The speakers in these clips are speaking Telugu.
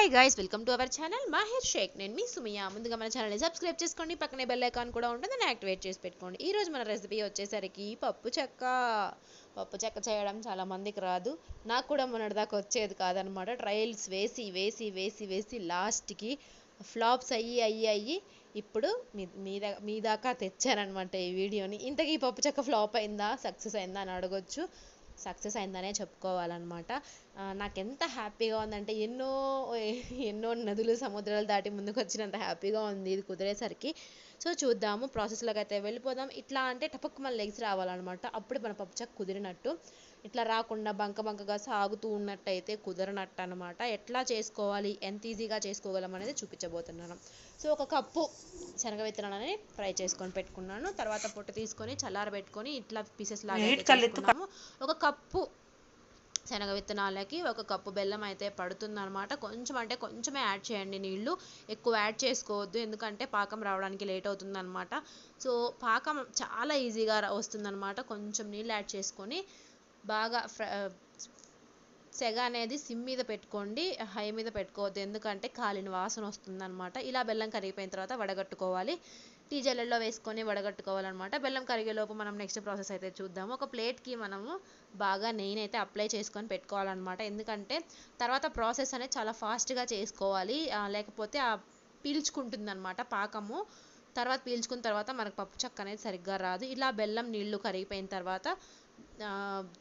Hi guys welcome to our channel Mahir Shaikh నేను మీ సుమియా ముందుగా మన ఛానల్ని సబ్స్క్రైబ్ చేసుకోండి. పక్కనే బెల్ ఐకాన్ కూడా ఉంటుంది దాన్ని యాక్టివేట్ చేసి పెట్టుకోండి. ఈ రోజు మన రెసిపీ వచ్చేసరికి పప్పు చెక్క. పప్పు చెక్క చేయడం చాలా మందికి రాదు. నాకు కూడా మొన్నటిదాకా వచ్చేది కాదనమాట. ట్రయల్స్ వేసి వేసి వేసి వేసి లాస్ట్కి ఫ్లాప్స్ అయ్యి అయ్యి అయ్యి ఇప్పుడు మీ మీ మీ దాకా తెచ్చారనమాట ఈ వీడియోని ఇంతకీ ఈ పప్పు చెక్క ఫ్లాప్ అయిందా సక్సెస్ అయిందా అని అడగొచ్చు. సక్సెస్ అయిందనే చెప్పుకోవాలన్నమాట. నాకు ఎంత హ్యాపీగా ఉందంటే ఎన్నో ఎన్నో నదులు సముద్రాలు దాటి ముందుకు వచ్చినంత హ్యాపీగా ఉంది. ఇది కుదిరేసరికి సో చూద్దాము ప్రాసెస్లోకి అయితే వెళ్ళిపోదాం. ఇట్లా అంటే టపక్ మన లెగ్స్ రావాలన్నమాట. అప్పుడు మన పప్పుచక్క కుదిరినట్టు. ఇట్లా రాకుండా బంక బంకగా సాగుతూ ఉన్నట్టయితే కుదరనట్టు అనమాట ఎట్లా చేసుకోవాలి ఎంత ఈజీగా చేసుకోగలం అనేది చూపించబోతున్నాను. సో ఒక కప్పు శనగ విత్తనాలని ఫ్రై చేసుకొని పెట్టుకున్నాను. తర్వాత పొట్టు తీసుకొని చల్లారబెట్టుకొని ఇట్లా పీసెస్ లాగా ఒక కప్పు శనగ విత్తనాలకి ఒక కప్పు బెల్లం అయితే పడుతుందన్నమాట. కొంచెం అంటే కొంచెమే యాడ్ చేయండి నీళ్ళు ఎక్కువ యాడ్ చేసుకోవద్దు. ఎందుకంటే పాకం రావడానికి లేట్ అవుతుందనమాట సో పాకం చాలా ఈజీగా రా- వస్తుందన్నమాట. కొంచెం నీళ్ళు యాడ్ చేసుకొని బాగా ఫ్ర సెగ అనేది సిమ్ మీద పెట్టుకోండి హై మీద పెట్టుకోవద్దు. ఎందుకంటే కాలిన వాసన వస్తుందన్నమాట. ఇలా బెల్లం కరిగిపోయిన తర్వాత వడగట్టుకోవాలి. టీ జల్లెల్లో వేసుకొని వడగట్టుకోవాలన్నమాట. బెల్లం కరిగేలోపు మనం నెక్స్ట్ ప్రాసెస్ అయితే చూద్దాము. ఒక ప్లేట్కి మనము బాగా నెయ్యిని అయితే అప్లై చేసుకొని పెట్టుకోవాలన్నమాట. ఎందుకంటే తర్వాత ప్రాసెస్ అనేది చాలా ఫాస్ట్గా చేసుకోవాలి. లేకపోతే ఆ పీల్చుకుంటుందన్నమాట పాకము. తర్వాత పీల్చుకున్న తర్వాత మనకు పప్పు చెక్క అనేది సరిగ్గా రాదు. ఇలా బెల్లం నీళ్ళు కరిగిపోయిన తర్వాత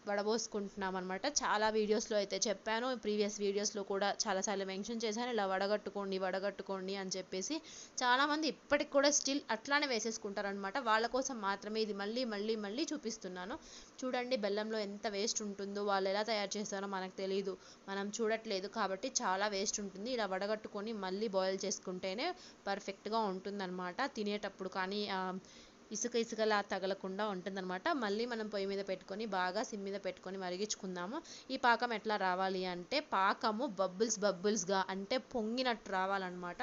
వడబోసుకుంటున్నాం అనమాట చాలా వీడియోస్లో అయితే చెప్పాను. ప్రీవియస్ వీడియోస్లో కూడా చాలాసార్లు మెన్షన్ చేశాను. ఇలా వడగట్టుకోండి వడగట్టుకోండి అని చెప్పేసి చాలామంది ఇప్పటికి కూడా స్టిల్ అట్లానే వేసేసుకుంటారనమాట వాళ్ళ కోసం మాత్రమే ఇది మళ్ళీ మళ్ళీ మళ్ళీ చూపిస్తున్నాను. చూడండి బెల్లంలో ఎంత వేస్ట్ ఉంటుందో వాళ్ళు ఎలా తయారు చేస్తారో మనకు తెలియదు మనం చూడట్లేదు కాబట్టి చాలా వేస్ట్ ఉంటుంది. ఇలా వడగట్టుకొని మళ్ళీ బాయిల్ చేసుకుంటేనే పర్ఫెక్ట్గా ఉంటుందన్నమాట. తినేటప్పుడు కానీ ఇసుక ఇసుకలా తగలకుండా ఉంటుందన్నమాట. మళ్ళీ మనం పొయ్యి మీద పెట్టుకొని బాగా సిమ్ మీద పెట్టుకొని మరిగించుకుందాము. ఈ పాకం ఎట్లా రావాలి అంటే పాకము బబుల్స్ బబుల్స్గా అంటే పొంగినట్టు రావాలన్నమాట.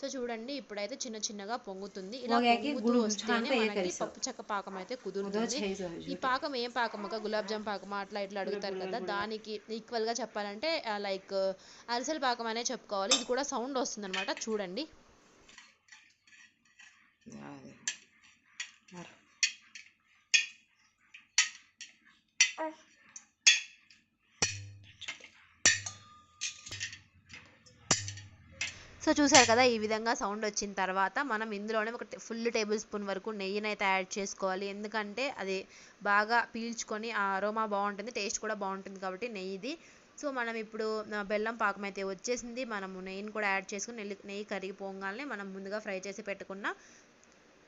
సో చూడండి ఇప్పుడైతే చిన్న చిన్నగా పొంగుతుంది. ఇలా పొంగుతూ వస్తేనే మనకి పప్పు పాకం అయితే కుదురుతుంది. ఈ పాకం ఏం పాకం? ఒక గులాబ్ జామ్ పాకం అట్లా ఇట్లా అడుగుతారు కదా. దానికి ఈక్వల్గా చెప్పాలంటే లైక్ అరిసెల పాకం అనే చెప్పుకోవాలి. ఇది కూడా సౌండ్ వస్తుంది చూడండి. సో చూసారు కదా ఈ విధంగా సౌండ్ వచ్చిన తర్వాత మనం ఇందులోనే ఒక ఫుల్ టేబుల్ స్పూన్ వరకు నెయ్యిని అయితే యాడ్ చేసుకోవాలి. ఎందుకంటే అది బాగా పీల్చుకొని ఆ అరోమా బాగుంటుంది టేస్ట్ కూడా బాగుంటుంది కాబట్టి నెయ్యిది. సో మనం ఇప్పుడు బెల్లం పాకం అయితే వచ్చేసింది. మనము నెయ్యిని కూడా యాడ్ చేసుకుని నెయ్యి నెయ్యి కరిగిపోగానే మనం ముందుగా ఫ్రై చేసి పెట్టుకున్న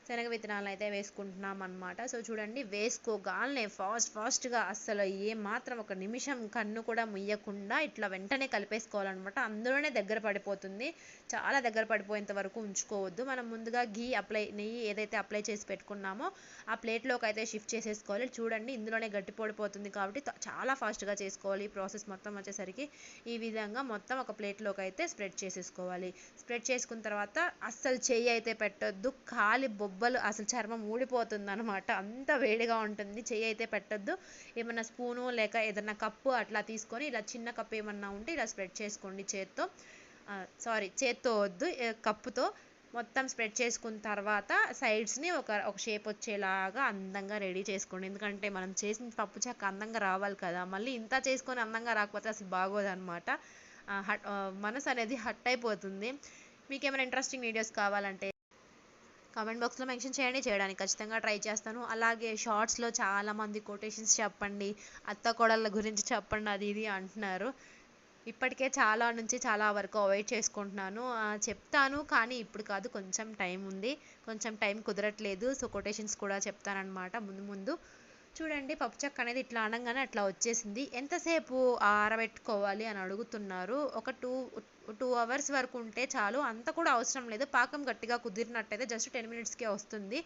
శనగ విత్తనాలు అయితే వేసుకుంటున్నాం అనమాట సో చూడండి వేసుకోగానే ఫాస్ట్ ఫాస్ట్గా అస్సలు ఏ మాత్రం ఒక నిమిషం కన్ను కూడా ముయ్యకుండా ఇట్లా వెంటనే కలిపేసుకోవాలన్నమాట. అందులోనే దగ్గర పడిపోతుంది. చాలా దగ్గర పడిపోయేంత వరకు ఉంచుకోవద్దు. మనం ముందుగా ఘీ అప్లై నెయ్యి ఏదైతే అప్లై చేసి పెట్టుకున్నామో ఆ ప్లేట్లోకి అయితే షిఫ్ట్ చేసేసుకోవాలి. చూడండి ఇందులోనే గట్టి పడిపోతుంది కాబట్టి చాలా ఫాస్ట్గా చేసుకోవాలి. ఈ ప్రాసెస్ మొత్తం వచ్చేసరికి ఈ విధంగా మొత్తం ఒక ప్లేట్లోకి అయితే స్ప్రెడ్ చేసేసుకోవాలి. స్ప్రెడ్ చేసుకున్న తర్వాత అస్సలు చెయ్యి అయితే పెట్టొద్దు. కాలి బొబ్బలు అసలు చర్మం ఊడిపోతుంది అనమాట అంత వేడిగా ఉంటుంది. చెయ్యి అయితే పెట్టద్దు. ఏమన్నా స్పూను లేక ఏదన్నా కప్పు అట్లా తీసుకొని ఇలా చిన్న కప్పు ఏమన్నా ఉంటే ఇలా స్ప్రెడ్ చేసుకోండి చేత్తో. సారీ చేత్తో వద్దు. కప్పుతో మొత్తం స్ప్రెడ్ చేసుకున్న తర్వాత సైడ్స్ని ఒక ఒక షేప్ వచ్చేలాగా అందంగా రెడీ చేసుకోండి. ఎందుకంటే మనం చేసిన పప్పు చెక్క అందంగా రావాలి కదా. మళ్ళీ ఇంత చేసుకొని అందంగా రాకపోతే అసలు బాగోదన్నమాట. హట్ మనసు అనేది హట్ అయిపోతుంది. మీకు ఏమైనా ఇంట్రెస్టింగ్ వీడియోస్ కావాలంటే కామెంట్ బాక్స్లో మెన్షన్ చేయండి చేయడానికి ఖచ్చితంగా ట్రై చేస్తాను. అలాగే షార్ట్స్లో చాలామంది కొటేషన్స్ చెప్పండి అత్త కోడళ్ళ గురించి చెప్పండి అది ఇది అంటున్నారు. ఇప్పటికే చాలా నుంచి చాలా వరకు అవాయిడ్ చేసుకుంటున్నాను. చెప్తాను కానీ ఇప్పుడు కాదు కొంచెం టైం ఉంది. కొంచెం టైం కుదరట్లేదు. సో కొటేషన్స్ కూడా చెప్తానన్నమాట ముందు ముందు. చూడండి పప్పు చెక్క అనేది ఇట్లా అనగానే అట్లా వచ్చేసింది. ఎంతసేపు ఆరబెట్టుకోవాలి అని అడుగుతున్నారు? ఒక టూ టూ అవర్స్ వరకు ఉంటే చాలు. అంత కూడా అవసరం లేదు. పాకం గట్టిగా కుదిరినట్టయితే జస్ట్ టెన్ మినిట్స్కే వస్తుంది.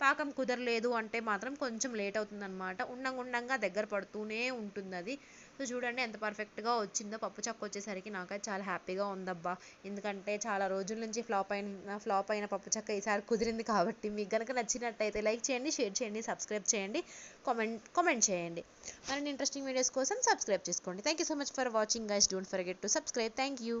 పాకం కుదరలేదు అంటే మాత్రం కొంచెం లేట్ అవుతుంది అనమాట ఉండంగా ఉండంగా దగ్గర పడుతూనే ఉంటుంది అది సో చూడండి ఎంత పర్ఫెక్ట్గా వచ్చిందో పప్పు చక్క వచ్చేసరికి నాకైతే చాలా హ్యాపీగా ఉందబ్బా. ఎందుకంటే చాలా రోజుల నుంచి ఫ్లాప్ అయిన ఫ్లాప్ అయిన పప్పు చక్క ఈసారి కుదిరింది కాబట్టి మీకు కనుక నచ్చినట్టయితే లైక్ చేయండి షేర్ చేయండి సబ్స్క్రైబ్ చేయండి కామెంట్ కామెంట్ చేయండి. మరిన్ని ఇంట్రెస్టింగ్ వీడియోస్ కోసం సబ్స్క్రైబ్ చేసుకోండి. Thank you so much for watching guys don't forget to subscribe thank you